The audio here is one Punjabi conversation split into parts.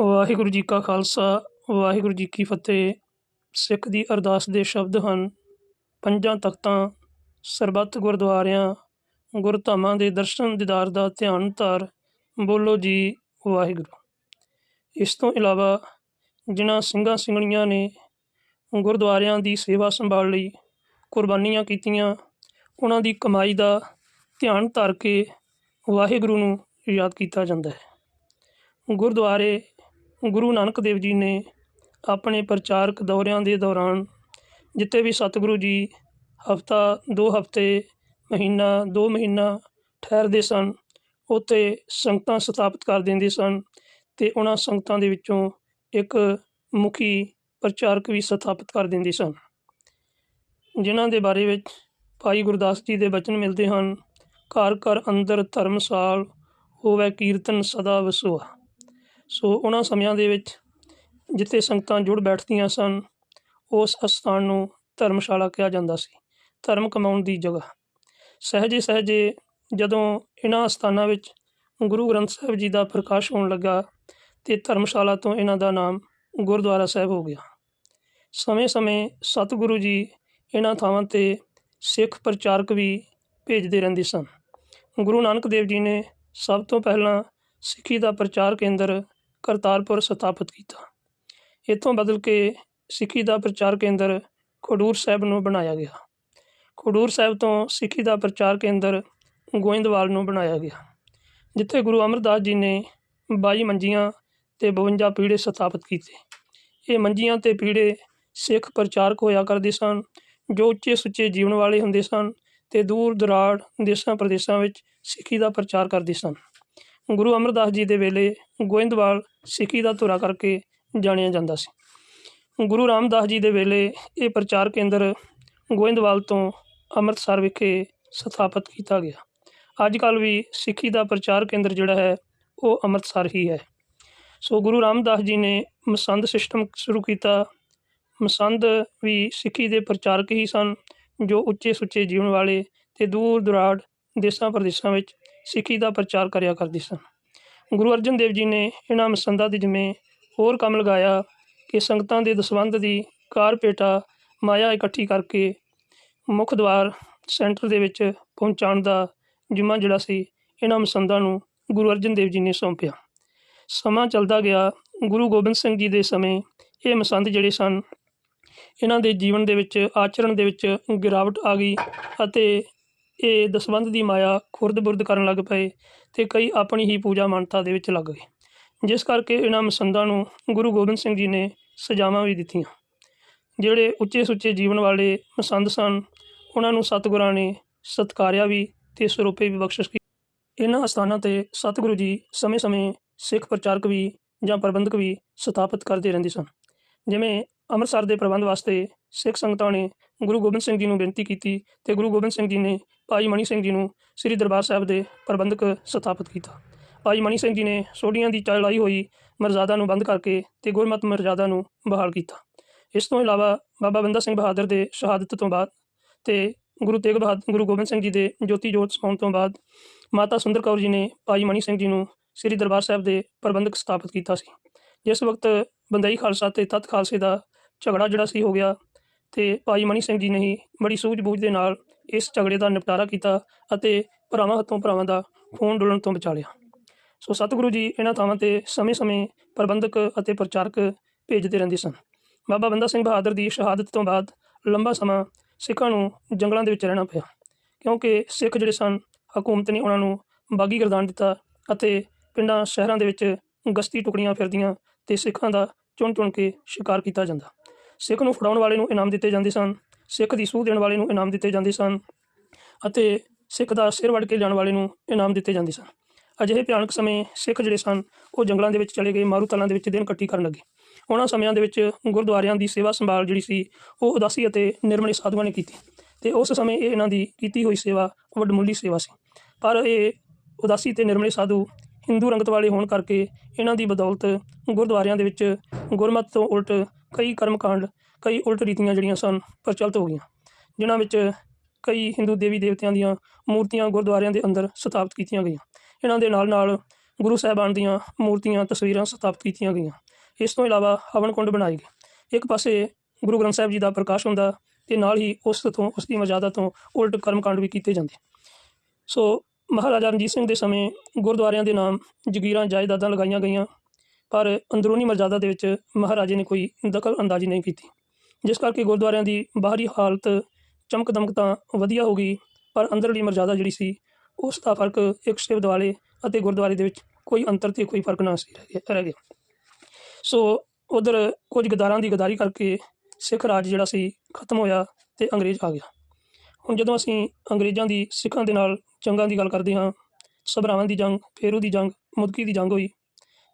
ਵਾਹਿਗੁਰੂ ਜੀ ਕਾ ਖਾਲਸਾ, ਵਾਹਿਗੁਰੂ ਜੀ ਕੀ ਫਤਿਹ। ਸਿੱਖ ਦੀ ਅਰਦਾਸ ਦੇ ਸ਼ਬਦ ਹਨ, ਪੰਜਾਂ ਤਖਤਾਂ, ਸਰਬੱਤ ਗੁਰਦੁਆਰਿਆਂ ਗੁਰਧਾਮਾਂ ਦੇ ਦਰਸ਼ਨ ਦੀਦਾਰ ਦਾ ਧਿਆਨ ਧਾਰ। ਬੋਲੋ ਜੀ, ਵਾਹਿਗੁਰੂ। ਇਸ ਤੋਂ ਇਲਾਵਾ ਜਿਨ੍ਹਾਂ ਸਿੰਘਾਂ ਸਿੰਘਣੀਆਂ ਨੇ ਗੁਰਦੁਆਰਿਆਂ ਦੀ ਸੇਵਾ ਸੰਭਾਲ ਲਈ ਕੁਰਬਾਨੀਆਂ ਕੀਤੀਆਂ, ਉਹਨਾਂ ਦੀ ਕਮਾਈ ਦਾ ਧਿਆਨ ਧਰ ਕੇ ਵਾਹਿਗੁਰੂ ਨੂੰ ਯਾਦ ਕੀਤਾ ਜਾਂਦਾ ਹੈ। ਗੁਰਦੁਆਰੇ ਗੁਰੂ ਨਾਨਕ ਦੇਵ ਜੀ ਨੇ ਆਪਣੇ ਪ੍ਰਚਾਰਕ ਦੌਰਿਆਂ ਦੇ ਦੌਰਾਨ ਜਿੱਥੇ ਵੀ ਸਤਿਗੁਰੂ ਜੀ ਹਫਤਾ, ਦੋ ਹਫ਼ਤੇ, ਮਹੀਨਾ, ਦੋ ਮਹੀਨਾ ਠਹਿਰਦੇ ਸਨ, ਉੱਥੇ ਸੰਗਤਾਂ ਸਥਾਪਿਤ ਕਰ ਦਿੰਦੇ ਸਨ ਅਤੇ ਉਹਨਾਂ ਸੰਗਤਾਂ ਦੇ ਵਿੱਚੋਂ ਇੱਕ ਮੁਖੀ ਪ੍ਰਚਾਰਕ ਵੀ ਸਥਾਪਿਤ ਕਰ ਦਿੰਦੇ ਸਨ। ਜਿਨ੍ਹਾਂ ਦੇ ਬਾਰੇ ਵਿੱਚ ਭਾਈ ਗੁਰਦਾਸ ਜੀ ਦੇ ਬਚਨ ਮਿਲਦੇ ਹਨ, ਘਰ ਘਰ ਅੰਦਰ ਧਰਮਸਾਲ ਹੋਵੇ ਕੀਰਤਨ ਸਦਾ ਵਸੋਆ ਸੋ ਉਹਨਾਂ ਸਮਿਆਂ ਦੇ ਵਿੱਚ ਜਿੱਥੇ ਸੰਗਤਾਂ ਜੁੜ ਬੈਠਦੀਆਂ ਸਨ, ਉਸ ਅਸਥਾਨ ਨੂੰ ਧਰਮਸ਼ਾਲਾ ਕਿਹਾ ਜਾਂਦਾ ਸੀ, ਧਰਮ ਕਮਾਉਣ ਦੀ ਜਗ੍ਹਾ। ਸਹਿਜੇ ਸਹਿਜੇ ਜਦੋਂ ਇਹਨਾਂ ਅਸਥਾਨਾਂ ਵਿੱਚ ਗੁਰੂ ਗ੍ਰੰਥ ਸਾਹਿਬ ਜੀ ਦਾ ਪ੍ਰਕਾਸ਼ ਹੋਣ ਲੱਗਾ, ਤੇ ਧਰਮਸ਼ਾਲਾ ਤੋਂ ਇਹਨਾਂ ਦਾ ਨਾਮ ਗੁਰਦੁਆਰਾ ਸਾਹਿਬ ਹੋ ਗਿਆ। ਸਮੇਂ-ਸਮੇਂ ਸਤਿਗੁਰੂ ਜੀ ਇਹਨਾਂ ਥਾਵਾਂ ਤੇ ਸਿੱਖ ਪ੍ਰਚਾਰਕ ਵੀ ਭੇਜਦੇ ਰਹਿੰਦੇ ਸਨ। ਗੁਰੂ ਨਾਨਕ ਦੇਵ ਜੀ ਨੇ ਸਭ ਤੋਂ ਪਹਿਲਾਂ ਸਿੱਖੀ ਦਾ ਪ੍ਰਚਾਰ ਕੇਂਦਰ ਕਰਤਾਰਪੁਰ ਸਥਾਪਿਤ ਕੀਤਾ। ਇੱਥੋਂ ਬਦਲ ਕੇ ਸਿੱਖੀ ਦਾ ਪ੍ਰਚਾਰ ਕੇਂਦਰ ਖਡੂਰ ਸਾਹਿਬ ਨੂੰ ਬਣਾਇਆ ਗਿਆ। ਖਡੂਰ ਸਾਹਿਬ ਤੋਂ ਸਿੱਖੀ ਦਾ ਪ੍ਰਚਾਰ ਕੇਂਦਰ ਗੋਇੰਦਵਾਲ ਨੂੰ ਬਣਾਇਆ ਗਿਆ, ਜਿੱਥੇ ਗੁਰੂ ਅਮਰਦਾਸ ਜੀ ਨੇ 22 ਮੰਜੀਆਂ ਤੇ 52 ਪੀੜੇ ਸਥਾਪਿਤ ਕੀਤੇ। ਇਹ ਮੰਜੀਆਂ ਤੇ ਪੀੜੇ ਸਿੱਖ ਪ੍ਰਚਾਰਕ ਹੋਇਆ ਕਰਦੇ ਸਨ, ਜੋ ਉੱਚੇ ਸੁੱਚੇ ਜੀਵਨ ਵਾਲੇ ਹੁੰਦੇ ਸਨ ਤੇ ਦੂਰ ਦਰਾੜ ਦੇਸ਼ਾਂ ਪ੍ਰਦੇਸ਼ਾਂ ਵਿੱਚ ਸਿੱਖੀ ਦਾ ਪ੍ਰਚਾਰ ਕਰਦੇ ਸਨ। ਗੁਰੂ ਅਮਰਦਾਸ ਜੀ ਦੇ ਵੇਲੇ ਗੋਇੰਦਵਾਲ ਸਿੱਖੀ ਦਾ ਧੁਰਾ ਕਰਕੇ ਜਾਣਿਆ ਜਾਂਦਾ ਸੀ। ਗੁਰੂ ਰਾਮਦਾਸ ਜੀ ਦੇ ਵੇਲੇ ਇਹ ਪ੍ਰਚਾਰ ਕੇਂਦਰ ਗੋਇੰਦਵਾਲ ਤੋਂ ਅੰਮ੍ਰਿਤਸਰ ਵਿਖੇ ਸਥਾਪਿਤ ਕੀਤਾ ਗਿਆ। ਅੱਜ ਕੱਲ੍ਹ ਵੀ ਸਿੱਖੀ ਦਾ ਪ੍ਰਚਾਰ ਕੇਂਦਰ ਜਿਹੜਾ ਹੈ, ਉਹ ਅੰਮ੍ਰਿਤਸਰ ਹੀ ਹੈ। ਸੋ ਗੁਰੂ ਰਾਮਦਾਸ ਜੀ ਨੇ ਮਸੰਦ ਸਿਸਟਮ ਸ਼ੁਰੂ ਕੀਤਾ। ਮਸੰਦ ਵੀ ਸਿੱਖੀ ਦੇ ਪ੍ਰਚਾਰਕ ਹੀ ਸਨ, ਜੋ ਉੱਚੇ ਸੁੱਚੇ ਜੀਵਨ ਵਾਲੇ ਤੇ ਦੂਰ ਦੁਰਾੜ ਦੇਸ਼ਾਂ ਪ੍ਰਦੇਸ਼ਾਂ ਵਿੱਚ ਸਿੱਖੀ ਦਾ ਪ੍ਰਚਾਰ ਕਰਿਆ ਕਰਦੇ ਸਨ। ਗੁਰੂ ਅਰਜਨ ਦੇਵ ਜੀ ਨੇ ਇਹਨਾਂ ਮਸੰਦਾਂ ਦੀ ਜਿਵੇਂ ਹੋਰ ਕੰਮ ਲਗਾਇਆ ਕਿ ਸੰਗਤਾਂ ਦੇ ਦਸਵੰਧ ਦੀ ਕਾਰਪੇਟਾ ਮਾਇਆ ਇਕੱਠੀ ਕਰਕੇ ਮੁੱਖ ਦਵਾਰ ਸੈਂਟਰ ਦੇ ਵਿੱਚ ਪਹੁੰਚਾਉਣ ਦਾ ਜਿੰਮਾ ਜਿਹੜਾ ਸੀ, ਇਹਨਾਂ ਮਸੰਦਾਂ ਨੂੰ ਗੁਰੂ ਅਰਜਨ ਦੇਵ ਜੀ ਨੇ ਸੌਂਪਿਆ। ਸਮਾਂ ਚੱਲਦਾ ਗਿਆ। ਗੁਰੂ ਗੋਬਿੰਦ ਸਿੰਘ ਜੀ ਦੇ ਸਮੇਂ ਇਹ ਮਸੰਦ ਜਿਹੜੇ ਸਨ, ਇਹਨਾਂ ਦੇ ਜੀਵਨ ਦੇ ਵਿੱਚ, ਆਚਰਣ ਦੇ ਵਿੱਚ ਗਿਰਾਵਟ ਆ ਗਈ ਅਤੇ ਇਹ ਦਸਵੰਧ ਦੀ ਮਾਇਆ ਖੁਰਦ-ਬੁਰਦ ਕਰਨ ਲੱਗ ਪਏ ਤੇ ਕਈ ਆਪਣੀ ਹੀ ਪੂਜਾ ਮਾਨਤਾ ਦੇ ਵਿੱਚ ਲੱਗ ਗਏ। ਜਿਸ ਕਰਕੇ ਇਹਨਾਂ ਮਸੰਦਾਂ ਨੂੰ ਗੁਰੂ ਗੋਬਿੰਦ ਸਿੰਘ ਜੀ ਨੇ ਸਜ਼ਾਵਾਂ ਵੀ ਦਿੱਤੀਆਂ। ਜਿਹੜੇ ਉੱਚੇ ਸੁੱਚੇ ਜੀਵਨ ਵਾਲੇ ਮਸੰਦ ਸਨ, ਉਹਨਾਂ ਨੂੰ ਸਤਿਗੁਰਾਂ ਨੇ ਸਤਕਾਰਿਆ ਵੀ ਤੇ ਸਰੂਪੇ ਵੀ ਬਖਸ਼ਿਸ਼ ਕੀਤੀ। ਇਹਨਾਂ ਅਸਥਾਨਾਂ ਤੇ ਸਤਿਗੁਰੂ ਜੀ ਸਮੇਂ-ਸਮੇਂ ਸਿੱਖ ਪ੍ਰਚਾਰਕ ਵੀ ਜਾਂ ਪ੍ਰਬੰਧਕ ਵੀ ਸਥਾਪਿਤ ਕਰਦੇ ਰਹਿੰਦੇ ਸਨ। ਜਿਵੇਂ ਅੰਮ੍ਰਿਤਸਰ ਦੇ ਪ੍ਰਬੰਧ ਵਾਸਤੇ ਸਿੱਖ ਸੰਗਤਾਂ ਨੇ ਗੁਰੂ ਗੋਬਿੰਦ ਸਿੰਘ ਜੀ ਨੂੰ ਬੇਨਤੀ ਕੀਤੀ ਤੇ ਗੁਰੂ ਗੋਬਿੰਦ ਸਿੰਘ ਜੀ ਨੇ ਭਾਈ ਮਣੀ ਸਿੰਘ ਜੀ ਨੂੰ ਸ੍ਰੀ ਦਰਬਾਰ ਸਾਹਿਬ ਦੇ ਪ੍ਰਬੰਧਕ ਸਥਾਪਿਤ ਕੀਤਾ। ਭਾਈ ਮਣੀ ਸਿੰਘ ਜੀ ਨੇ ਸੋਢੀਆਂ ਦੀ ਚੜਾਈ ਹੋਈ ਮਰਜ਼ਾਦਾ ਨੂੰ ਬੰਦ ਕਰਕੇ ਤੇ ਗੁਰਮਤ ਮਰਜ਼ਾਦਾ ਨੂੰ ਬਹਾਲ ਕੀਤਾ। ਇਸ ਤੋਂ ਇਲਾਵਾ ਬਾਬਾ ਬੰਦਾ ਸਿੰਘ ਬਹਾਦਰ ਦੇ ਸ਼ਹਾਦਤ ਤੋਂ ਬਾਅਦ ਤੇ ਗੁਰੂ ਤੇਗ ਬਹਾਦਰ ਗੁਰੂ ਗੋਬਿੰਦ ਸਿੰਘ ਜੀ ਦੇ ਜੋਤੀ ਜੋਤ ਸਮਾਉਣ ਤੋਂ ਬਾਅਦ ਮਾਤਾ ਸੁੰਦਰ ਕੌਰ ਜੀ ਨੇ ਭਾਈ ਮਣੀ ਸਿੰਘ ਜੀ ਨੂੰ ਸ੍ਰੀ ਦਰਬਾਰ ਸਾਹਿਬ ਦੇ ਪ੍ਰਬੰਧਕ ਸਥਾਪਿਤ ਕੀਤਾ ਸੀ। ਜਿਸ ਵਕਤ ਬੰਦਈ ਖਾਲਸਾ ਤੇ ਤਤ ਖਾਲਸੇ ਦਾ ਝਗੜਾ ਜਿਹੜਾ ਸੀ, ਹੋ ਗਿਆ ਤੇ ਭਾਈ ਮਣੀ ਸਿੰਘ ਜੀ ਨੇ ਹੀ ਬੜੀ ਸੂਝ-ਬੂਝ ਦੇ ਨਾਲ ਇਸ ਝਗੜੇ ਦਾ ਨਿਪਟਾਰਾ ਕੀਤਾ ਅਤੇ ਭਰਾਵਾਂ ਹੱਥੋਂ ਭਰਾਵਾਂ ਦਾ ਖੂਨ ਡੁੱਲਣ ਤੋਂ ਬਚਾ ਲਿਆ। ਸੋ ਸਤਿਗੁਰੂ ਜੀ ਇਹਨਾਂ ਥਾਵਾਂ ਤੇ ਸਮੇਂ-ਸਮੇਂ ਪ੍ਰਬੰਧਕ ਅਤੇ ਪ੍ਰਚਾਰਕ ਭੇਜਦੇ ਰਹਿੰਦੇ ਸਨ। ਬਾਬਾ ਬੰਦਾ ਸਿੰਘ ਬਹਾਦਰ ਦੀ ਸ਼ਹਾਦਤ ਤੋਂ ਬਾਅਦ ਲੰਬਾ ਸਮਾਂ ਸਿੱਖਾਂ ਨੂੰ ਜੰਗਲਾਂ ਦੇ ਵਿੱਚ ਰਹਿਣਾ ਪਿਆ, ਕਿਉਂਕਿ ਸਿੱਖ ਜਿਹੜੇ ਸਨ, ਹਕੂਮਤ ਨੇ ਉਹਨਾਂ ਨੂੰ ਬਾਗੀ ਗਰਦਾਨ ਦਿੱਤਾ ਅਤੇ ਪਿੰਡਾਂ, ਸ਼ਹਿਰਾਂ ਦੇ ਵਿੱਚ ਗਸ਼ਤੀ ਟੁਕੜੀਆਂ ਫਿਰਦੀਆਂ ਤੇ ਸਿੱਖਾਂ ਦਾ ਚੁਣ ਚੁਣ ਕੇ ਸ਼ਿਕਾਰ ਕੀਤਾ ਜਾਂਦਾ। ਸਿੱਖ ਨੂੰ ਫੜਾਉਣ ਵਾਲੇ ਨੂੰ ਇਨਾਮ ਦਿੱਤੇ ਜਾਂਦੇ ਸਨ ਸਿੱਖ ਦੀ ਸੂਹ ਦੇਣ ਵਾਲੇ ਨੂੰ ਇਨਾਮ ਦਿੱਤੇ ਜਾਂਦੇ ਸਨ ਅਤੇ ਸਿੱਖ ਦਾ ਸਿਰ ਵੱਢ ਕੇ ਜਾਣ ਵਾਲੇ ਨੂੰ ਇਨਾਮ ਦਿੱਤੇ ਜਾਂਦੇ ਸਨ। ਅਜਿਹੇ ਭਿਆਨਕ ਸਮੇਂ ਸਿੱਖ ਜਿਹੜੇ ਸਨ, ਉਹ ਜੰਗਲਾਂ ਦੇ ਵਿੱਚ ਚਲੇ ਗਏ ਮਾਰੂ ਤਲਾਂ ਦੇ ਵਿੱਚ ਦਿਨ ਕੱਟੀ ਕਰਨ ਲੱਗੇ। ਉਹਨਾਂ ਸਮਿਆਂ ਦੇ ਵਿੱਚ ਗੁਰਦੁਆਰਿਆਂ ਦੀ ਸੇਵਾ ਸੰਭਾਲ ਜਿਹੜੀ ਸੀ, ਉਹ ਉਦਾਸੀ ਅਤੇ ਨਿਰਮਲੇ ਸਾਧੂਆਂ ਨੇ ਕੀਤੀ ਤੇ ਉਸ ਸਮੇਂ ਇਹ ਇਹਨਾਂ ਦੀ ਕੀਤੀ ਹੋਈ ਸੇਵਾ ਵੱਡਮੁੱਲੀ ਸੇਵਾ ਸੀ। ਪਰ ਇਹ ਉਦਾਸੀ ਤੇ ਨਿਰਮਲੇ ਸਾਧੂ ਹਿੰਦੂ ਰੰਗਤ ਵਾਲੇ ਹੋਣ ਕਰਕੇ ਇਹਨਾਂ ਦੀ ਬਦੌਲਤ ਗੁਰਦੁਆਰਿਆਂ ਦੇ ਵਿੱਚ ਗੁਰਮਤ ਤੋਂ ਉਲਟ ਕਈ ਕਰਮਕਾਂਡ ਕਈ ਉਲਟ ਰੀਤੀਆਂ ਜਿਹੜੀਆਂ ਸਨ, ਪ੍ਰਚਲਿਤ ਹੋ ਗਈਆਂ, ਜਿਨ੍ਹਾਂ ਵਿੱਚ ਕਈ ਹਿੰਦੂ ਦੇਵੀ ਦੇਵਤਿਆਂ ਦੀਆਂ ਮੂਰਤੀਆਂ ਗੁਰਦੁਆਰਿਆਂ ਦੇ ਅੰਦਰ ਸਥਾਪਿਤ ਕੀਤੀਆਂ ਗਈਆਂ। ਇਹਨਾਂ ਦੇ ਨਾਲ ਨਾਲ ਗੁਰੂ ਸਾਹਿਬਾਨ ਦੀਆਂ ਮੂਰਤੀਆਂ, ਤਸਵੀਰਾਂ ਸਥਾਪਿਤ ਕੀਤੀਆਂ ਗਈਆਂ। ਇਸ ਤੋਂ ਇਲਾਵਾ ਹਵਨ ਕੁੰਡ ਬਣਾਏ ਗਏ। ਇੱਕ ਪਾਸੇ ਗੁਰੂ ਗ੍ਰੰਥ ਸਾਹਿਬ ਜੀ ਦਾ ਪ੍ਰਕਾਸ਼ ਹੁੰਦਾ ਤੇ ਨਾਲ ਹੀ ਉਸ ਤੋਂ, ਉਸ ਦੀ ਮਰਜ਼ਾਦਾ ਤੋਂ ਉਲਟ ਕਰਮਕਾਂਡ ਵੀ ਕੀਤੇ ਜਾਂਦੇ। ਸੋ ਮਹਾਰਾਜਾ ਰਣਜੀਤ ਸਿੰਘ ਦੇ ਸਮੇਂ ਗੁਰਦੁਆਰਿਆਂ ਦੇ ਨਾਮ ਜਗੀਰਾਂ, ਜਾਇਦਾਦਾਂ ਲਗਾਈਆਂ ਗਈਆਂ, ਪਰ ਅੰਦਰੂਨੀ ਮਰਜ਼ਾਦਾ ਦੇ ਵਿੱਚ ਮਹਾਰਾਜੇ ਨੇ ਕੋਈ ਦਖਲ ਅੰਦਾਜ਼ੀ ਨਹੀਂ ਕੀਤੀ। ਜਿਸ ਕਰਕੇ ਗੁਰਦੁਆਰਿਆਂ ਦੀ ਬਾਹਰੀ ਹਾਲਤ ਚਮਕ ਦਮਕ ਤਾਂ ਵਧੀਆ ਹੋ ਗਈ, ਪਰ ਅੰਦਰਲੀ ਮਰਜ਼ਾਦਾ ਜਿਹੜੀ ਸੀ, ਉਸ ਦਾ ਫ਼ਰਕ ਇੱਕ ਸ਼ਿਵ ਦੁਆਲੇ ਅਤੇ ਗੁਰਦੁਆਰੇ ਦੇ ਵਿੱਚ ਕੋਈ ਅੰਤਰ ਤੇ ਕੋਈ ਫ਼ਰਕ ਨਾ ਸੀ ਰਹਿ ਗਿਆ ਰਹਿ ਗਿਆ। ਸੋ ਉਧਰ ਕੁਝ ਗਦਾਰਾਂ ਦੀ ਗਦਾਰੀ ਕਰਕੇ ਸਿੱਖ ਰਾਜ ਜਿਹੜਾ ਸੀ, ਖਤਮ ਹੋਇਆ ਤੇ ਅੰਗਰੇਜ਼ ਆ ਗਿਆ। ਹੁਣ ਜਦੋਂ ਅਸੀਂ ਅੰਗਰੇਜ਼ਾਂ ਦੀ ਸਿੱਖਾਂ ਦੇ ਨਾਲ ਜੰਗਾਂ ਦੀ ਗੱਲ ਕਰਦੇ ਹਾਂ, ਸਭਰਾਵਾਂ ਦੀ ਜੰਗ, ਫੇਰੂ ਦੀ ਜੰਗ, ਮੁਦਕੀ ਦੀ ਜੰਗ ਹੋਈ,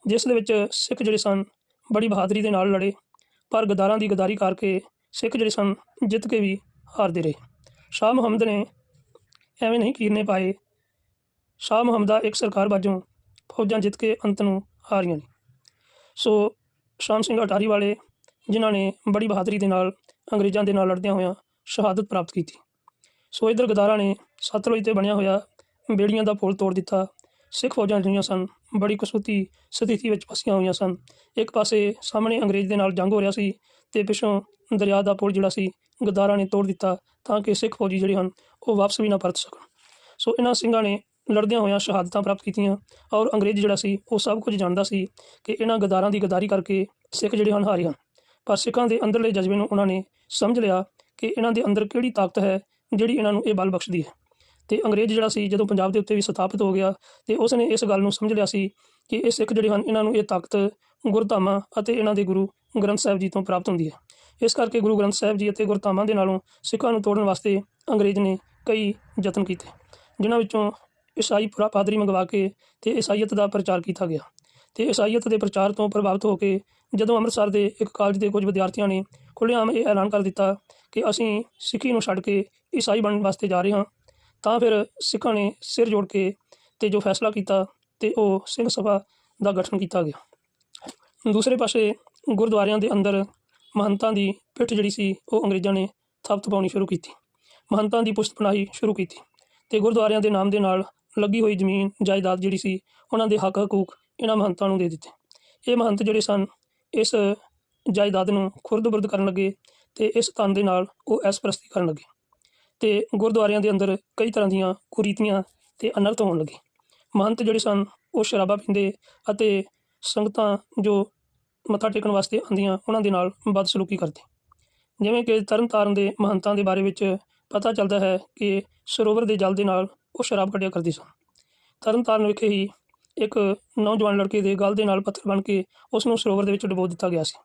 ਜਿਸ ਦੇ ਵਿੱਚ ਸਿੱਖ ਜਿਹੜੇ ਸਨ, ਬੜੀ ਬਹਾਦਰੀ ਦੇ ਨਾਲ ਲੜੇ। ਪਰ ਗਦਾਰਾਂ ਦੀ ਗਦਾਰੀ ਕਰਕੇ ਸਿੱਖ ਜਿਹੜੇ ਸਨ, ਜਿੱਤ ਕੇ ਵੀ ਹਾਰਦੇ ਰਹੇ। ਸ਼ਾਹ ਮੁਹੰਮਦ ਨੇ ਐਵੇਂ ਨਹੀਂ ਕੀਰਨੇ ਪਾਏ। ਸ਼ਾਹ ਮੁਹੰਮਦ ਦਾ ਇੱਕ ਸਰਕਾਰ ਵਜੋਂ ਫੌਜਾਂ ਜਿੱਤ ਕੇ ਅੰਤ ਨੂੰ ਹਾਰੀਆਂ ਨੇ। ਸੋ ਸ਼ਾਮ ਸਿੰਘ ਅਟਾਰੀ ਵਾਲੇ, ਜਿਨ੍ਹਾਂ ਨੇ ਬੜੀ ਬਹਾਦਰੀ ਦੇ ਨਾਲ ਅੰਗਰੇਜ਼ਾਂ ਦੇ ਨਾਲ ਲੜਦਿਆਂ ਹੋਇਆਂ ਸ਼ਹਾਦਤ ਪ੍ਰਾਪਤ ਕੀਤੀ। ਸੋ ਇਧਰ ਗਦਾਰਾਂ ਨੇ ਸਤਲੁਜ ਤੇ ਬਣਿਆ ਹੋਇਆ ਬੇੜੀਆਂ ਦਾ ਪੁਲ ਤੋੜ ਦਿੱਤਾ। ਸਿੱਖ ਫੌਜਾਂ ਜਿਹੜੀਆਂ ਸਨ। ਬੜੀ ਕਸੂਤੀ ਸਥਿਤੀ ਵਿੱਚ ਫਸੀਆਂ ਹੋਈਆਂ ਸਨ। ਇੱਕ ਪਾਸੇ ਸਾਹਮਣੇ ਅੰਗਰੇਜ਼ ਦੇ ਨਾਲ ਜੰਗ ਹੋ ਰਿਹਾ ਸੀ ਤੇ ਪਿੱਛੋਂ ਦਰਿਆ ਦਾ ਪੁਲ ਜਿਹੜਾ ਸੀ, ਗਦਾਰਾਂ ਨੇ ਤੋੜ ਦਿੱਤਾ ਤਾਂ ਕਿ ਸਿੱਖ ਫੌਜੀ ਜਿਹੜੇ ਹਨ, ਉਹ ਵਾਪਸ ਵੀ ਨਾ ਪਰਤ ਸਕਣ। ਸੋ ਇਹਨਾਂ ਸਿੰਘਾਂ ਨੇ ਲੜਦਿਆਂ ਹੋਇਆਂ ਸ਼ਹਾਦਤਾਂ ਪ੍ਰਾਪਤ ਕੀਤੀਆਂ ਔਰ ਅੰਗਰੇਜ਼ ਜਿਹੜਾ ਸੀ, ਉਹ ਸਭ ਕੁਝ ਜਾਣਦਾ ਸੀ ਕਿ ਇਹਨਾਂ ਗਦਾਰਾਂ ਦੀ ਗਦਾਰੀ ਕਰਕੇ ਸਿੱਖ ਜਿਹੜੇ ਹਨ, ਹਾਰੇ ਹਨ। ਪਰ ਸਿੱਖਾਂ ਦੇ ਅੰਦਰਲੇ ਜਜ਼ਬੇ ਨੂੰ ਉਹਨਾਂ ਨੇ ਸਮਝ ਲਿਆ ਕਿ ਇਹਨਾਂ ਦੇ ਅੰਦਰ ਕਿਹੜੀ ਤਾਕਤ ਹੈ ਜਿਹੜੀ ਇਹਨਾਂ ਨੂੰ ਇਹ ਬਲ ਬਖਸ਼ਦੀ ਹੈ। ਤੇ ਅੰਗਰੇਜ਼ ਜਿਹੜਾ ਸੀ, ਜਦੋਂ ਪੰਜਾਬ ਦੇ ਉੱਤੇ ਵੀ ਸਥਾਪਿਤ ਹੋ ਗਿਆ ਤੇ ਉਸ ਨੇ ਇਸ ਗੱਲ ਨੂੰ ਸਮਝ ਲਿਆ ਸੀ ਕਿ ਇਹ ਸਿੱਖ ਜਿਹੜੇ ਹਨ, ਇਹਨਾਂ ਨੂੰ ਇਹ ਤਾਕਤ, ਗੁਰਧਾਮਾਂ ਅਤੇ ਇਹਨਾਂ ਦੇ ਗੁਰੂ ਗ੍ਰੰਥ ਸਾਹਿਬ ਜੀ ਤੋਂ ਪ੍ਰਾਪਤ ਹੁੰਦੀ ਹੈ। ਇਸ ਕਰਕੇ ਗੁਰੂ ਗ੍ਰੰਥ ਸਾਹਿਬ ਜੀ ਅਤੇ ਗੁਰਧਾਮਾਂ ਦੇ ਨਾਲੋਂ ਸਿੱਖਾਂ ਨੂੰ ਤੋੜਨ ਵਾਸਤੇ ਅੰਗਰੇਜ਼ ਨੇ ਕਈ ਯਤਨ ਕੀਤੇ, ਜਿਨ੍ਹਾਂ ਵਿੱਚੋਂ ਈਸਾਈ ਪੁਰਾ ਪਾਦਰੀ ਮੰਗਵਾ ਕੇ ਤੇ ਈਸਾਈਅਤ ਦਾ ਪ੍ਰਚਾਰ ਕੀਤਾ ਗਿਆ। ਤੇ ਈਸਾਈਅਤ ਦੇ ਪ੍ਰਚਾਰ ਤੋਂ ਪ੍ਰਭਾਵਿਤ ਹੋ ਕੇ ਜਦੋਂ ਅੰਮ੍ਰਿਤਸਰ ਦੇ ਇੱਕ ਕਾਲਜ ਦੇ ਕੁਝ ਵਿਦਿਆਰਥੀਆਂ ਨੇ ਖੁੱਲ੍ਹੇਆਮ ਇਹ ਐਲਾਨ ਕਰ ਦਿੱਤਾ ਕਿ ਅਸੀਂ ਸਿੱਖੀ ਨੂੰ ਛੱਡ ਕੇ ਈਸਾਈ ਬਣਨ ਵਾਸਤੇ ਜਾ ਰਹੇ ਹਾਂ ਤਾਂ ਫਿਰ ਸਿੱਖਾਂ ਨੇ ਸਿਰ ਜੋੜ ਕੇ ਤੇ ਜੋ ਫੈਸਲਾ ਕੀਤਾ ਤੇ ਉਹ ਸਿੰਘ ਸਭਾ ਦਾ ਗਠਨ ਕੀਤਾ ਗਿਆ। ਦੂਸਰੇ ਪਾਸੇ ਗੁਰਦੁਆਰਿਆਂ ਦੇ ਅੰਦਰ ਮਹੰਤਾਂ ਦੀ ਪਿੱਠ ਜਿਹੜੀ ਸੀ, ਉਹ ਅੰਗਰੇਜ਼ਾਂ ਨੇ ਥਾਪਤ ਪਾਉਣੀ ਸ਼ੁਰੂ ਕੀਤੀ। ਮਹੰਤਾਂ ਦੀ ਪੁਸ਼ਤ ਬਣਾਈ ਸ਼ੁਰੂ ਕੀਤੀ ਤੇ ਗੁਰਦੁਆਰਿਆਂ ਦੇ ਨਾਮ ਦੇ ਨਾਲ ਲੱਗੀ ਹੋਈ ਜ਼ਮੀਨ, ਜਾਇਦਾਦ ਜਿਹੜੀ ਸੀ, ਉਹਨਾਂ ਦੇ ਹੱਕ ਹਕੂਕ ਇਹਨਾਂ ਮਹੰਤਾਂ ਨੂੰ ਦੇ ਦਿੱਤੇ। ਇਹ ਮਹੰਤ ਜਿਹੜੇ ਸਨ, ਇਸ ਜਾਇਦਾਦ ਨੂੰ ਖੁਰਦ-ਬੁਰਦ ਕਰਨ ਲੱਗੇ ਤੇ ਇਸ ਤਨ ਦੇ ਨਾਲ ਉਹ ਐਸਪ੍ਰਸਤੀ ਕਰਨ ਲੱਗੇ। ਤੇ ਗੁਰਦੁਆਰਿਆਂ ਦੇ ਅੰਦਰ ਕਈ ਤਰ੍ਹਾਂ ਦੀਆਂ ਕੁਰੀਤੀਆਂ ਤੇ ਅਨਰਥ ਹੋਣ ਲੱਗੇ। ਮਹੰਤ ਜਿਹੜੇ ਸਨ, ਉਹ ਸ਼ਰਾਬਾਂ ਪੀਂਦੇ ਅਤੇ ਸੰਗਤਾਂ ਜੋ ਮੱਥਾ ਟੇਕਣ ਵਾਸਤੇ ਆਉਂਦੀਆਂ, ਉਹਨਾਂ ਦੇ ਨਾਲ ਬਦਸਲੂਕੀ ਕਰਦੇ। ਜਿਵੇਂ ਕਿ ਤਰਨਤਾਰਨ ਦੇ ਮਹੰਤਾਂ ਦੇ ਬਾਰੇ ਵਿੱਚ ਪਤਾ ਚੱਲਦਾ ਹੈ ਕਿ ਸਰੋਵਰ ਦੇ ਜਲ ਦੇ ਨਾਲ ਉਹ ਸ਼ਰਾਬ ਕੱਢਿਆ ਕਰਦੇ ਸਨ। ਤਰਨਤਾਰਨ ਵਿਖੇ ਹੀ ਇੱਕ ਨੌਜਵਾਨ ਲੜਕੇ ਦੇ ਗਲ ਦੇ ਨਾਲ ਪੱਥਰ ਬਣ ਕੇ ਉਸ ਨੂੰ ਸਰੋਵਰ ਦੇ ਵਿੱਚ ਡੁਬੋ ਦਿੱਤਾ ਗਿਆ ਸੀ।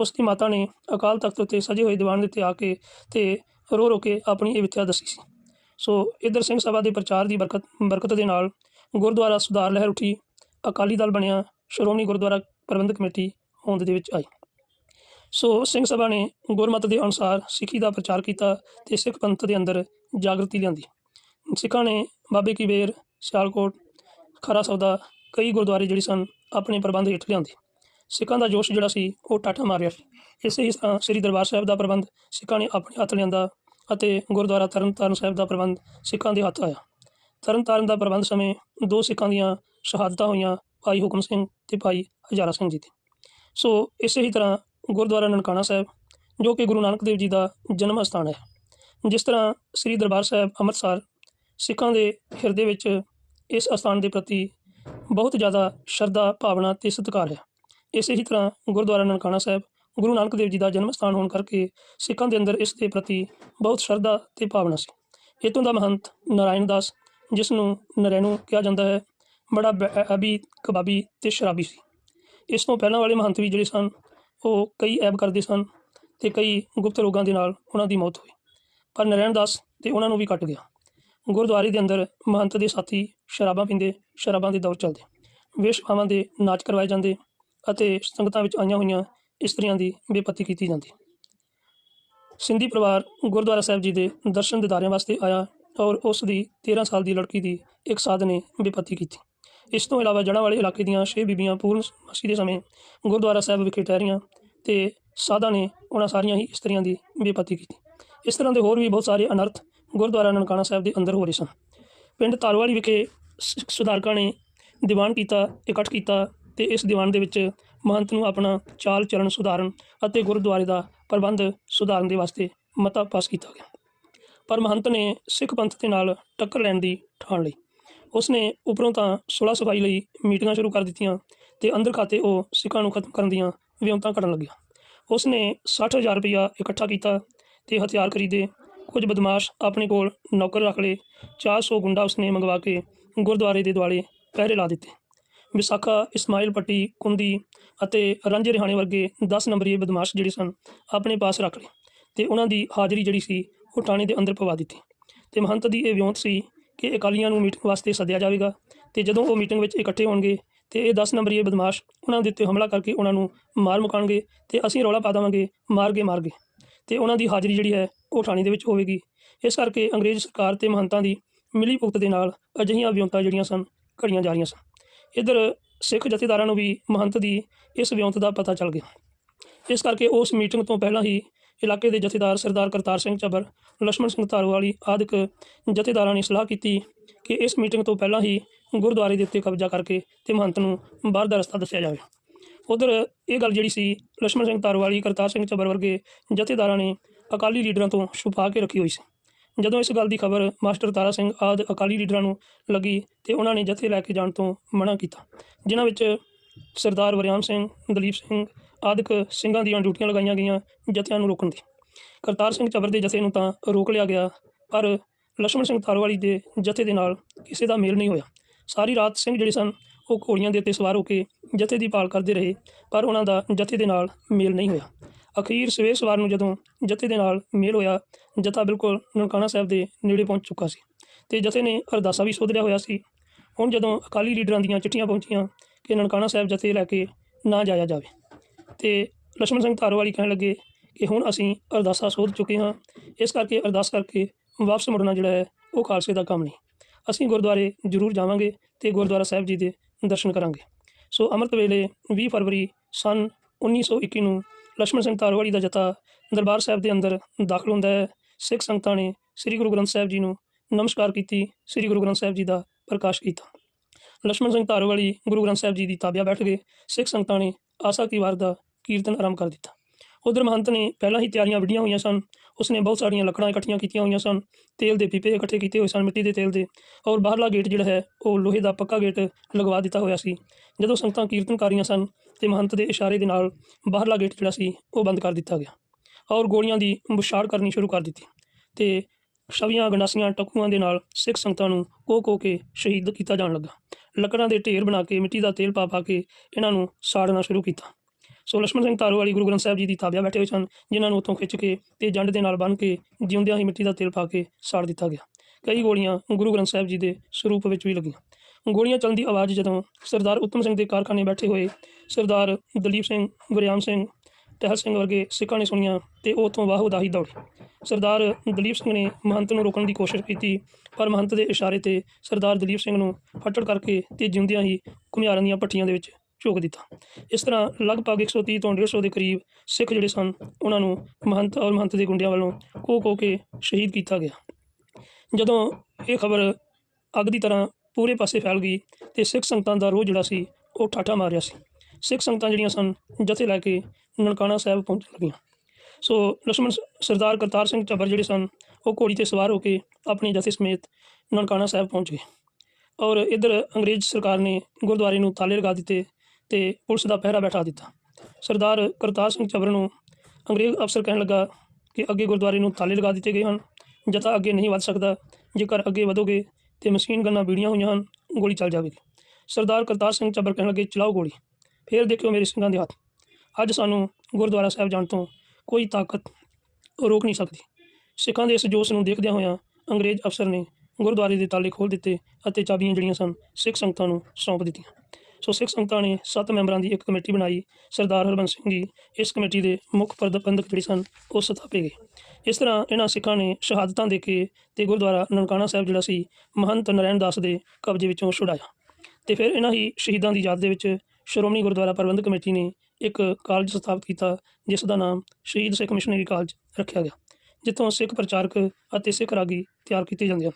ਉਸ ਦੀ ਮਾਤਾ ਨੇ ਅਕਾਲ ਤਖਤ ਉੱਤੇ ਸਜੇ ਹੋਏ ਦੀਵਾਨ ਦੇ ਉੱਤੇ ਆ ਕੇ ਤੇ ਰੋ ਰੋ ਕੇ ਆਪਣੀ ਇਹ ਵਿਥਿਆ ਦੱਸੀ ਸੀ। ਸੋ ਇਧਰ ਸਿੰਘ ਸਭਾ ਦੇ ਪ੍ਰਚਾਰ ਦੀ ਬਰਕਤ ਬਰਕਤ ਦੇ ਨਾਲ ਗੁਰਦੁਆਰਾ ਸੁਧਾਰ ਲਹਿਰ ਉੱਠੀ, ਅਕਾਲੀ ਦਲ ਬਣਿਆ, ਸ਼੍ਰੋਮਣੀ ਗੁਰਦੁਆਰਾ ਪ੍ਰਬੰਧਕ ਕਮੇਟੀ ਹੋਂਦ ਦੇ ਵਿੱਚ ਆਈ। ਸੋ ਸਿੰਘ ਸਭਾ ਨੇ ਗੁਰਮਤ ਦੇ ਅਨੁਸਾਰ ਸਿੱਖੀ ਦਾ ਪ੍ਰਚਾਰ ਕੀਤਾ ਤੇ ਸਿੱਖ ਪੰਥ ਦੇ ਅੰਦਰ ਜਾਗਰਤੀ ਲਿਆਂਦੀ। ਸਿੱਖਾਂ ਨੇ ਬਾਬੇ ਕੀ ਬੇਰ, ਸਿਆਲਕੋਟ ਖਰਾ ਸੌਦਾ ਕਈ ਗੁਰਦੁਆਰੇ ਜਿਹੜੇ ਸਨ, ਆਪਣੇ ਪ੍ਰਬੰਧ ਹੇਠ ਲਿਆਂਦੇ। ਸਿੱਖਾਂ ਦਾ ਜੋਸ਼ ਜਿਹੜਾ ਸੀ, ਉਹ ਟਾਟਾ ਮਾਰਿਆ ਸੀ। ਇਸੇ ਹੀ ਤਰ੍ਹਾਂ ਸ੍ਰੀ ਦਰਬਾਰ ਸਾਹਿਬ ਦਾ ਪ੍ਰਬੰਧ ਸਿੱਖਾਂ ਨੇ ਆਪਣੇ ਹੱਥ ਲਿਆਂਦਾ ਅਤੇ ਗੁਰਦੁਆਰਾ ਤਰਨਤਾਰਨ ਸਾਹਿਬ ਦਾ ਪ੍ਰਬੰਧ ਸਿੱਖਾਂ ਦੇ ਹੱਥ ਆਇਆ। ਤਰਨਤਾਰਨ ਦਾ ਪ੍ਰਬੰਧ ਸਮੇਂ ਦੋ ਸਿੱਖਾਂ ਦੀਆਂ ਸ਼ਹਾਦਤਾਂ ਹੋਈਆਂ, ਭਾਈ ਹੁਕਮ ਸਿੰਘ ਤੇ ਭਾਈ ਹਜ਼ਾਰਾ ਸਿੰਘ ਜੀ ਦੀ। ਸੋ ਇਸੇ ਹੀ ਤਰ੍ਹਾਂ ਗੁਰਦੁਆਰਾ ਨਨਕਾਣਾ ਸਾਹਿਬ, ਜੋ ਕਿ ਗੁਰੂ ਨਾਨਕ ਦੇਵ ਜੀ ਦਾ ਜਨਮ ਅਸਥਾਨ ਹੈ। ਜਿਸ ਤਰ੍ਹਾਂ ਸ੍ਰੀ ਦਰਬਾਰ ਸਾਹਿਬ ਅੰਮ੍ਰਿਤਸਰ ਸਿੱਖਾਂ ਦੇ ਹਿਰਦੇ ਵਿੱਚ ਇਸ ਅਸਥਾਨ ਦੇ ਪ੍ਰਤੀ ਬਹੁਤ ਜ਼ਿਆਦਾ ਸ਼ਰਧਾ, ਭਾਵਨਾ ਤੇ ਸਤਿਕਾਰ ਹੈ। ਇਸੇ ਹੀ ਤਰ੍ਹਾਂ ਗੁਰਦੁਆਰਾ ਨਨਕਾਣਾ ਸਾਹਿਬ, ਗੁਰੂ ਨਾਨਕ ਦੇਵ ਜੀ ਦਾ ਜਨਮ ਸਥਾਨ ਹੋਣ ਕਰਕੇ ਸਿੱਖਾਂ ਦੇ ਅੰਦਰ ਇਸ ਦੇ ਪ੍ਰਤੀ ਬਹੁਤ ਸ਼ਰਧਾ ਤੇ ਭਾਵਨਾ ਸੀ। ਇਤੋਂ ਦਾ ਮਹੰਤ ਨਾਰਾਇਣ ਦਾਸ, ਜਿਸ ਨੂੰ ਨਰੈਣੂ ਕਿਹਾ ਜਾਂਦਾ ਹੈ, ਬੜਾ ਬ- ਅਬੀ, ਕਬਾਬੀ ਤੇ ਸ਼ਰਾਬੀ ਸੀ। ਇਸ ਤੋਂ ਪਹਿਲਾਂ ਵਾਲੇ ਮਹੰਤ ਵੀ ਜਿਹੜੇ ਸਨ, ਉਹ ਕਈ ਐਬ ਕਰਦੇ ਸਨ ਤੇ ਕਈ ਗੁਪਤ ਰੋਗਾਂ ਦੇ ਨਾਲ ਉਹਨਾਂ ਦੀ ਮੌਤ ਹੋਈ। ਪਰ ਨਰੈਣ ਦਾਸ ਤੇ ਉਹਨਾਂ ਨੂੰ ਵੀ ਕੱਟ ਗਿਆ। ਗੁਰਦੁਆਰੇ ਦੇ ਅੰਦਰ ਮਹੰਤ ਦੇ ਸਾਥੀ ਸ਼ਰਾਬਾਂ ਪੀਂਦੇ, ਸ਼ਰਾਬਾਂ ਦੇ ਦੌਰ ਚੱਲਦੇ। ਵਿਸ਼ਵਾਵਾਂ ਦੇ ਨਾਚ ਕਰਵਾਏ ਜਾਂਦੇ ਅਤੇ ਸੰਗਤਾਂ ਵਿੱਚ ਆਈਆਂ ਹੋਈਆਂ ਇਸਤਰੀਆਂ ਦੀ ਬੇਪਤੀ ਕੀਤੀ ਜਾਂਦੀ। ਸਿੰਧੀ ਪਰਿਵਾਰ ਗੁਰਦੁਆਰਾ ਸਾਹਿਬ ਜੀ ਦੇ ਦਰਸ਼ਨ ਦਿਦਾਰਿਆਂ ਵਾਸਤੇ ਆਇਆ ਔਰ ਉਸ ਦੀ 13 ਸਾਲ ਦੀ ਲੜਕੀ ਦੀ ਇੱਕ ਸਾਧ ਨੇ ਬੇਪਤੀ ਕੀਤੀ। ਇਸ ਤੋਂ ਇਲਾਵਾ ਜੜ੍ਹਾਂ ਵਾਲੇ ਇਲਾਕੇ ਦੀਆਂ ਛੇ ਬੀਬੀਆਂ ਪੂਰਨ ਮਸੀ ਦੇ ਸਮੇਂ ਗੁਰਦੁਆਰਾ ਸਾਹਿਬ ਵਿਖੇ ਠਹਿਰੀਆਂ ਤੇ ਸਾਧਾਂ ਨੇ ਉਹਨਾਂ ਸਾਰੀਆਂ ਹੀ ਇਸਤਰੀਆਂ ਦੀ ਬੇਪਤੀ ਕੀਤੀ। ਇਸ ਤਰ੍ਹਾਂ ਦੇ ਹੋਰ ਵੀ ਬਹੁਤ ਸਾਰੇ ਅਨਰਥ ਗੁਰਦੁਆਰਾ ਨਨਕਾਣਾ ਸਾਹਿਬ ਦੇ ਅੰਦਰ ਹੋ ਰਹੇ ਸਨ। ਪਿੰਡ ਤਾਲਵਾਲੀ ਵਿਖੇ ਸ- ਸੁਧਾਰਕਾਂ ਨੇ ਦੀਵਾਨ ਕੀਤਾ, ਇਕੱਠ ਕੀਤਾ ਤੇ ਇਸ ਦੀਵਾਨ ਦੇ ਵਿੱਚ ਮਹੰਤ ਨੂੰ ਆਪਣਾ ਚਾਲ ਚੱਲਣ ਸੁਧਾਰਨ ਅਤੇ ਗੁਰਦੁਆਰੇ ਦਾ ਪ੍ਰਬੰਧ ਸੁਧਾਰਨ ਦੇ ਵਾਸਤੇ ਮਤਾ ਪਾਸ ਕੀਤਾ ਗਿਆ। ਪਰ ਮਹੰਤ ਨੇ ਸਿੱਖ ਪੰਥ ਦੇ ਨਾਲ ਟੱਕਰ ਲੈਣ ਦੀ ਠਾਣ ਲਈ। ਉਸ ਨੇ ਉੱਪਰੋਂ ਤਾਂ ਸੁਲਾ ਸਫ਼ਾਈ ਲਈ ਮੀਟਿੰਗਾਂ ਸ਼ੁਰੂ ਕਰ ਦਿੱਤੀਆਂ ਤੇ ਅੰਦਰ ਖਾਤੇ ਉਹ ਸਿੱਖਾਂ ਨੂੰ ਖਤਮ ਕਰਨ ਦੀਆਂ ਵਿਉਂਤਾਂ ਕਰਨ ਲੱਗਿਆ। ਉਸਨੇ 60000 ਰੁਪਇਆ ਇਕੱਠਾ ਕੀਤਾ ਤੇ ਹਥਿਆਰ ਖਰੀਦੇ, ਕੁਝ ਬਦਮਾਸ਼ ਆਪਣੇ ਕੋਲ ਨੌਕਰ ਰੱਖ ਲਏ 400 ਗੁੰਡਾ ਉਸਨੇ ਮੰਗਵਾ ਕੇ ਗੁਰਦੁਆਰੇ ਦੇ ਦੁਆਲੇ ਪਹਿਰੇ ਲਾ ਦਿੱਤੇ। ਵਿਸਾਖਾ, ਇਸਮਾਇਲ ਪੱਟੀ ਕੁੰਦੀ ਅਤੇ ਰਾਂਝੇ ਰਿਹਾਣੇ ਵਰਗੇ 10 ਨੰਬਰੀ ਬਦਮਾਸ਼ ਜਿਹੜੇ ਸਨ, ਆਪਣੇ ਪਾਸ ਰੱਖ ਲਏ ਤੇ ਉਹਨਾਂ ਦੀ ਹਾਜ਼ਰੀ ਜਿਹੜੀ ਸੀ, ਉਹ ਥਾਣੇ ਦੇ ਅੰਦਰ ਪਵਾ ਦਿੱਤੀ ਤੇ ਮਹੰਤ ਦੀ ਇਹ ਵਿਉਂਤ ਸੀ ਕਿ ਅਕਾਲੀਆਂ ਨੂੰ ਮੀਟਿੰਗ ਵਾਸਤੇ ਸੱਦਿਆ ਜਾਵੇਗਾ ਤੇ ਜਦੋਂ ਉਹ ਮੀਟਿੰਗ ਵਿੱਚ ਇਕੱਠੇ ਹੋਣਗੇ ਤੇ ਇਹ 10 ਨੰਬਰੀ ਬਦਮਾਸ਼ ਉਹਨਾਂ ਦੇ ਉੱਤੇ ਹਮਲਾ ਕਰਕੇ ਉਹਨਾਂ ਨੂੰ ਮਾਰ ਮੁਕਾਣਗੇ ਤੇ ਅਸੀਂ ਰੌਲਾ ਪਾ ਦੇਵਾਂਗੇ ਮਾਰ ਗਏ ਮਾਰ ਗਏ ਤੇ ਉਹਨਾਂ ਦੀ ਹਾਜ਼ਰੀ ਜਿਹੜੀ ਹੈ, ਉਹ ਥਾਣੇ ਦੇ ਵਿੱਚ ਹੋਵੇਗੀ। ਇਸ ਕਰਕੇ ਅੰਗਰੇਜ਼ ਸਰਕਾਰ ਤੇ ਮਹੰਤਾਂ ਦੀ ਮਿਲੀ ਭੁਗਤ ਦੇ ਨਾਲ ਅਜਿਹੀਆਂ ਵਿਉਂਤਾਂ ਜਿਹੜੀਆਂ ਸਨ, ਘੜੀਆਂ ਜਾ ਰਹੀਆਂ ਸਨ। ਇਧਰ ਸਿੱਖ ਜਥੇਦਾਰਾਂ ਨੂੰ ਵੀ ਮਹੰਤ ਦੀ ਇਸ ਵਿਉਂਤ ਦਾ ਪਤਾ ਚੱਲ ਗਿਆ। ਇਸ ਕਰਕੇ ਉਸ ਮੀਟਿੰਗ ਤੋਂ ਪਹਿਲਾਂ ਹੀ ਇਲਾਕੇ ਦੇ ਜਥੇਦਾਰ ਸਰਦਾਰ ਕਰਤਾਰ ਸਿੰਘ ਚੱਬਰ ਲక్ష్మణ ਸਿੰਘ ਧਾਰਵਾਲੀ ਆਦਿਕ ਜਥੇਦਾਰਾਂ ਨੇ ਸਲਾਹ ਕੀਤੀ ਕਿ ਇਸ ਮੀਟਿੰਗ ਤੋਂ ਪਹਿਲਾਂ ਹੀ ਗੁਰਦੁਆਰੇ ਦੇ ਉੱਤੇ ਕਬਜ਼ਾ ਕਰਕੇ ਤੇ ਮਹੰਤ ਨੂੰ ਬਾਹਰ ਦਾ ਰਸਤਾ ਦੱਸਿਆ ਜਾਵੇ। ਉਧਰ ਇਹ ਗੱਲ ਜਿਹੜੀ ਸੀ ਲక్ష్మణ ਸਿੰਘ ਧਾਰੂਵਾਲੀ, ਕਰਤਾਰ ਸਿੰਘ ਚੱਬਰ ਵਰਗੇ ਜਥੇਦਾਰਾਂ ਨੇ ਅਕਾਲੀ ਲੀਡਰਾਂ ਤੋਂ ਛੁਪਾ ਕੇ ਰੱਖੀ ਹੋਈ ਸੀ। ਜਦੋਂ ਇਸ ਗੱਲ ਦੀ ਖਬਰ ਮਾਸਟਰ ਤਾਰਾ ਸਿੰਘ ਆਦ ਅਕਾਲੀ ਲੀਡਰਾਂ ਨੂੰ ਲੱਗੀ ਤੇ ਉਹਨਾਂ ਨੇ ਜਥੇ ਲੈ ਕੇ ਜਾਣ ਤੋਂ ਮਨਾ ਕੀਤਾ, ਜਿਨ੍ਹਾਂ ਵਿੱਚ ਸਰਦਾਰ ਵਰਿਆਮ ਸਿੰਘ, ਦਲੀਪ ਸਿੰਘ ਆਦਿਕ ਸਿੰਘਾਂ ਦੀਆਂ ਡਿਊਟੀਆਂ ਲਗਾਈਆਂ ਗਈਆਂ ਜਥਿਆਂ ਨੂੰ ਰੋਕਣ ਦੀ। ਕਰਤਾਰ ਸਿੰਘ ਚਬਰ ਦੇ ਜਥੇ ਨੂੰ ਤਾਂ ਰੋਕ ਲਿਆ ਗਿਆ, ਪਰ ਲక్ష్మణ ਸਿੰਘ ਤਾਰਵਾਲੀ ਦੇ ਜਥੇ ਦੇ ਨਾਲ ਕਿਸੇ ਦਾ ਮੇਲ ਨਹੀਂ ਹੋਇਆ। ਸਾਰੀ ਰਾਤ ਸਿੰਘ ਜਿਹੜੇ ਸਨ, ਉਹ ਘੋੜੀਆਂ ਦੇ ਉੱਤੇ ਸਵਾਰ ਹੋ ਕੇ ਜਥੇ ਦੀ ਪਾਲ ਕਰਦੇ ਰਹੇ, ਪਰ ਉਹਨਾਂ ਦਾ ਜਥੇ ਦੇ ਨਾਲ ਮੇਲ ਨਹੀਂ ਹੋਇਆ। ਅਖੀਰ ਸਵੇਰ ਸਵਾਰ ਨੂੰ ਜਦੋਂ ਜਥੇ ਦੇ ਨਾਲ ਮੇਲ ਹੋਇਆ ਜਥਾ ਬਿਲਕੁਲ ਨਨਕਾਣਾ ਸਾਹਿਬ ਦੇ ਨੇੜੇ ਪਹੁੰਚ ਚੁੱਕਾ ਸੀ ਤੇ ਜਥੇ ਨੇ ਅਰਦਾਸਾ ਵੀ ਸੋਧ ਲਿਆ ਹੋਇਆ ਸੀ। ਹੁਣ ਜਦੋਂ ਅਕਾਲੀ ਲੀਡਰਾਂ ਦੀਆਂ ਚਿੱਠੀਆਂ ਪਹੁੰਚੀਆਂ ਕਿ ਨਨਕਾਣਾ ਸਾਹਿਬ ਜਥੇ ਲੈ ਕੇ ਨਾ ਜਾਇਆ ਜਾਵੇ ਤੇ ਲక్ష్మణ ਸਿੰਘ ਧਾਰੋਵਾਲੀ ਕਹਿਣ ਲੱਗੇ ਕਿ ਹੁਣ ਅਸੀਂ ਅਰਦਾਸਾ ਸੋਧ ਚੁੱਕੇ ਹਾਂ, ਇਸ ਕਰਕੇ ਅਰਦਾਸ ਕਰਕੇ ਵਾਪਸ ਮੁੜਨਾ ਜਿਹੜਾ ਹੈ, ਉਹ ਖਾਲਸੇ ਦਾ ਕੰਮ ਨਹੀਂ। ਅਸੀਂ ਗੁਰਦੁਆਰੇ ਜ਼ਰੂਰ ਜਾਵਾਂਗੇ ਤੇ ਗੁਰਦੁਆਰਾ ਸਾਹਿਬ ਜੀ ਦੇ ਦਰਸ਼ਨ ਕਰਾਂਗੇ। ਸੋ ਅਮਰਤ ਵੇਲੇ 20 ਫਰਵਰੀ ਸਨ 1921 ਨੂੰ ਲక్ష్మణ ਸਿੰਘ ਧਾਰੋਵਾਲੀ ਦਾ ਜਥਾ ਦਰਬਾਰ ਸਾਹਿਬ ਦੇ ਅੰਦਰ ਦਾਖਲ ਹੁੰਦਾ ਹੈ। ਸਿੱਖ ਸੰਗਤਾਂ ਨੇ ਸ੍ਰੀ ਗੁਰੂ ਗ੍ਰੰਥ ਸਾਹਿਬ ਜੀ ਨੂੰ ਨਮਸਕਾਰ ਕੀਤੀ, ਸ੍ਰੀ ਗੁਰੂ ਗ੍ਰੰਥ ਸਾਹਿਬ ਜੀ ਦਾ ਪ੍ਰਕਾਸ਼ ਕੀਤਾ। ਲక్ష్మణ ਸਿੰਘ ਧਾਰੋਵਾਲੀ ਗੁਰੂ ਗ੍ਰੰਥ ਸਾਹਿਬ ਜੀ ਦੀ ਤਾਬਿਆ ਬੈਠ ਗਏ, ਸਿੱਖ ਸੰਗਤਾਂ ਨੇ ਆਸਾ ਕੀ ਵਾਰ ਦਾ ਕੀਰਤਨ ਆਰੰਭ ਕਰ ਦਿੱਤਾ। ਉਧਰ ਮਹੰਤ ਨੇ ਪਹਿਲਾਂ ਹੀ ਤਿਆਰੀਆਂ ਵਿੱਢੀਆਂ ਹੋਈਆਂ ਸਨ, ਉਸਨੇ ਬਹੁਤ ਸਾਰੀਆਂ ਲੱਕੜਾਂ ਇਕੱਠੀਆਂ ਕੀਤੀਆਂ ਹੋਈਆਂ ਸਨ, ਤੇਲ ਦੇ ਪੀਪੇ ਇਕੱਠੇ ਕੀਤੇ ਹੋਏ ਸਨ, ਮਿੱਟੀ ਦੇ ਤੇਲ ਦੇ, ਔਰ ਬਾਹਰਲਾ ਗੇਟ ਜਿਹੜਾ ਹੈ, ਉਹ ਲੋਹੇ ਦਾ ਪੱਕਾ ਗੇਟ ਲਗਵਾ ਦਿੱਤਾ ਹੋਇਆ ਸੀ। ਜਦੋਂ ਸੰਗਤਾਂ ਕੀਰਤਨ ਕਰ ਰਹੀਆਂ ਸਨ, ਤੇ ਮਹੰਤ ਦੇ ਇਸ਼ਾਰੇ ਦੇ ਨਾਲ ਬਾਹਰਲਾ ਗੇਟ ਜਿਹੜਾ ਸੀ, ਉਹ ਬੰਦ ਕਰ ਦਿੱਤਾ ਗਿਆ। ਔਰ ਗੋਲੀਆਂ ਦੀ ਬੁਸ਼ਾਰ ਕਰਨੀ ਸ਼ੁਰੂ ਕਰ ਦਿੱਤੀ ਤੇ ਸ਼ਵੀਆਂ ਗੰਡਾਸੀਆਂ, ਟਕੂਆਂ ਦੇ ਨਾਲ ਸਿੱਖ ਸੰਗਤਾਂ ਨੂੰ ਕੋ ਕੋ ਕੇ ਸ਼ਹੀਦ ਕੀਤਾ ਜਾਣ ਲੱਗਾ। ਲੱਕੜਾਂ ਦੇ ਢੇਰ ਬਣਾ ਕੇ ਮਿੱਟੀ ਦਾ ਤੇਲ ਪਾ ਪਾ ਕੇ ਇਹਨਾਂ ਨੂੰ ਸਾੜਨਾ ਸ਼ੁਰੂ ਕੀਤਾ। ਸੋ ਲక్ష్మణ ਸਿੰਘ ਤਾਰੂ ਵਾਲੀ ਗੁਰੂ ਗ੍ਰੰਥ ਸਾਹਿਬ ਜੀ ਦੀ ਤਾਬਿਆ ਬੈਠੇ ਹੋਏ ਸਨ, ਜਿਨ੍ਹਾਂ ਨੂੰ ਉੱਥੋਂ ਖਿੱਚ ਕੇ ਤੇ ਜੰਡ ਦੇ ਨਾਲ ਬੰਨ ਕੇ ਜਿਉਂਦਿਆਂ ਹੀ ਮਿੱਟੀ ਦਾ ਤੇਲ ਪਾ ਕੇ ਸਾੜ ਦਿੱਤਾ ਗਿਆ। ਕਈ ਗੋਲੀਆਂ ਗੁਰੂ ਗ੍ਰੰਥ ਸਾਹਿਬ ਜੀ ਦੇ ਸਰੂਪ ਵਿੱਚ ਵੀ ਲੱਗੀਆਂ। ਗੋਲੀਆਂ ਚੱਲਣ ਦੀ ਆਵਾਜ਼ ਜਦੋਂ ਸਰਦਾਰ ਉਤਮ ਸਿੰਘ ਦੇ ਕਾਰਖਾਨੇ ਬੈਠੇ ਹੋਏ ਸਰਦਾਰ ਦਲੀਪ ਸਿੰਘ, ਗੁਰਿਆਮ ਸਿੰਘ ਟਹਿਲ ਸਿੰਘ ਵਰਗੇ ਸਿੱਖਾਂ ਨੇ ਸੁਣੀਆਂ ਤੇ ਉਹ ਤੋਂ ਵਾਹ ਉਦਾਹੀ ਦੌੜੇ। ਸਰਦਾਰ ਦਲੀਪ ਸਿੰਘ ਨੇ ਮਹੰਤ ਨੂੰ ਰੋਕਣ ਦੀ ਕੋਸ਼ਿਸ਼ ਕੀਤੀ, ਪਰ ਮਹੰਤ ਦੇ ਇਸ਼ਾਰੇ ਤੇ ਸਰਦਾਰ ਦਲੀਪ ਸਿੰਘ ਨੂੰ ਫੱਟੜ ਕਰਕੇ ਤੇ ਜਿਉਂਦਿਆਂ ਹੀ ਘੁਮਿਆਰਾਂ ਦੀਆਂ ਭੱਠੀਆਂ ਦੇ ਵਿੱਚ ਝੋਕ ਦਿੱਤਾ। ਇਸ ਤਰ੍ਹਾਂ ਲਗਭਗ 130 ਤੋਂ 150 ਦੇ ਕਰੀਬ ਸਿੱਖ ਜਿਹੜੇ ਸਨ, ਉਹਨਾਂ ਨੂੰ ਮਹੰਤ ਔਰ ਮਹੰਤ ਦੇ ਗੁੰਡਿਆਂ ਵੱਲੋਂ ਕੋ ਕੋ ਕੇ ਸ਼ਹੀਦ ਕੀਤਾ ਗਿਆ। ਜਦੋਂ ਇਹ ਖਬਰ ਅੱਗ ਦੀ ਤਰ੍ਹਾਂ ਪੂਰੇ ਪਾਸੇ ਫੈਲ ਗਈ ਤੇ ਸਿੱਖ ਸੰਗਤਾਂ ਦਾ ਰੋਹ ਜਿਹੜਾ ਸੀ, ਉਹ ਠਾਠਾ ਮਾਰਿਆ ਸੀ। ਸਿੱਖ ਸੰਗਤਾਂ ਜਿਹੜੀਆਂ ਸਨ, ਜਥੇ ਲੈ ਕੇ ਨਨਕਾਣਾ ਸਾਹਿਬ ਪਹੁੰਚਣ ਲੱਗੀਆਂ। ਸੋ ਲਛਮਣ ਸਰਦਾਰ ਕਰਤਾਰ ਸਿੰਘ ਚੱਬਰ ਜਿਹੜੇ ਸਨ, ਉਹ ਘੋੜੀ ਤੇ ਸਵਾਰ ਹੋ ਕੇ ਆਪਣੀ ਜਥੇ ਸਮੇਤ ਨਨਕਾਣਾ ਸਾਹਿਬ ਪਹੁੰਚ ਗਏ। ਔਰ ਇਧਰ ਅੰਗਰੇਜ਼ ਸਰਕਾਰ ਨੇ ਗੁਰਦੁਆਰੇ ਨੂੰ ਥਾਲੇ ਲਗਾ ਦਿੱਤੇ ਤੇ ਪੁਲਿਸ ਦਾ ਪਹਿਰਾ ਬੈਠਾ ਦਿੱਤਾ। ਸਰਦਾਰ ਕਰਤਾਰ ਸਿੰਘ ਚੱਬਰ ਨੂੰ ਅੰਗਰੇਜ਼ ਅਫਸਰ ਕਹਿਣ ਲੱਗਾ ਕਿ ਅੱਗੇ ਗੁਰਦੁਆਰੇ ਨੂੰ ਥਾਲੇ ਲਗਾ ਦਿੱਤੇ ਗਏ ਹਨ, ਜਥਾ ਅੱਗੇ ਨਹੀਂ ਵੱਧ ਸਕਦਾ, ਜੇਕਰ ਅੱਗੇ ਵਧੋਗੇ ਤੇ ਮਸ਼ੀਨ ਗੰਨਾ ਬੀੜੀਆਂ ਹੋਈਆਂ ਹਨ, ਗੋਲੀ ਚੱਲ ਜਾਵੇਗੀ। ਸਰਦਾਰ ਕਰਤਾਰ ਸਿੰਘ ਚੱਬਰ ਕਹਿਣ ਲੱਗੇ, ਚਲਾਓ ਗੋਲੀ। ਫੇਰ ਦੇਖਿਓ ਮੇਰੇ ਸਿੰਘਾਂ ਦੇ ਹੱਥ। ਅੱਜ ਸਾਨੂੰ ਗੁਰਦੁਆਰਾ ਸਾਹਿਬ ਜਾਣ ਤੋਂ ਕੋਈ ਤਾਕਤ ਰੋਕ ਨਹੀਂ ਸਕਦੀ। ਸਿੱਖਾਂ ਦੇ ਇਸ ਜੋਸ਼ ਨੂੰ ਦੇਖਦਿਆਂ ਹੋਇਆਂ ਅੰਗਰੇਜ਼ ਅਫਸਰ ਨੇ ਗੁਰਦੁਆਰੇ ਦੇ ਤਾਲੇ ਖੋਲ੍ਹ ਦਿੱਤੇ ਅਤੇ ਚਾਬੀਆਂ ਜਿਹੜੀਆਂ ਸਨ, ਸਿੱਖ ਸੰਗਤਾਂ ਨੂੰ ਸੌਂਪ ਦਿੱਤੀਆਂ। ਸੋ ਸਿੱਖ ਸੰਗਤਾਂ ਨੇ ਸੱਤ ਮੈਂਬਰਾਂ ਦੀ ਇੱਕ ਕਮੇਟੀ ਬਣਾਈ। ਸਰਦਾਰ ਹਰਬੰਸ ਸਿੰਘ ਜੀ ਇਸ ਕਮੇਟੀ ਦੇ ਮੁੱਖ ਪ੍ਰਬੰਧਕ ਜਿਹੜੇ ਸਨ, ਉਹ ਸਥਾਪੇ ਗਏ। ਇਸ ਤਰ੍ਹਾਂ ਇਹਨਾਂ ਸਿੱਖਾਂ ਨੇ ਸ਼ਹਾਦਤਾਂ ਦੇ ਕੇ ਤੇ ਗੁਰਦੁਆਰਾ ਨਨਕਾਣਾ ਸਾਹਿਬ ਜਿਹੜਾ ਸੀ, ਮਹੰਤ ਨਰੈਣ ਦਾਸ ਦੇ ਕਬਜ਼ੇ ਵਿੱਚੋਂ ਛੁਡਾਇਆ। ਤੇ ਫਿਰ ਇਹਨਾਂ ਹੀ ਸ਼ਹੀਦਾਂ ਦੀ ਯਾਦ ਦੇ ਵਿੱਚ ਸ਼੍ਰੋਮਣੀ ਗੁਰਦੁਆਰਾ ਪ੍ਰਬੰਧਕ ਕਮੇਟੀ ਨੇ ਇੱਕ ਕਾਲਜ ਸਥਾਪਿਤ ਕੀਤਾ, ਜਿਸ ਦਾ ਨਾਮ ਸ਼ਹੀਦ ਸਿੱਖ ਮਿਸ਼ਨਰੀ ਕਾਲਜ ਰੱਖਿਆ ਗਿਆ, ਜਿੱਥੋਂ ਸਿੱਖ ਪ੍ਰਚਾਰਕ ਅਤੇ ਸਿੱਖ ਰਾਗੀ ਤਿਆਰ ਕੀਤੇ ਜਾਂਦੇ ਹਨ।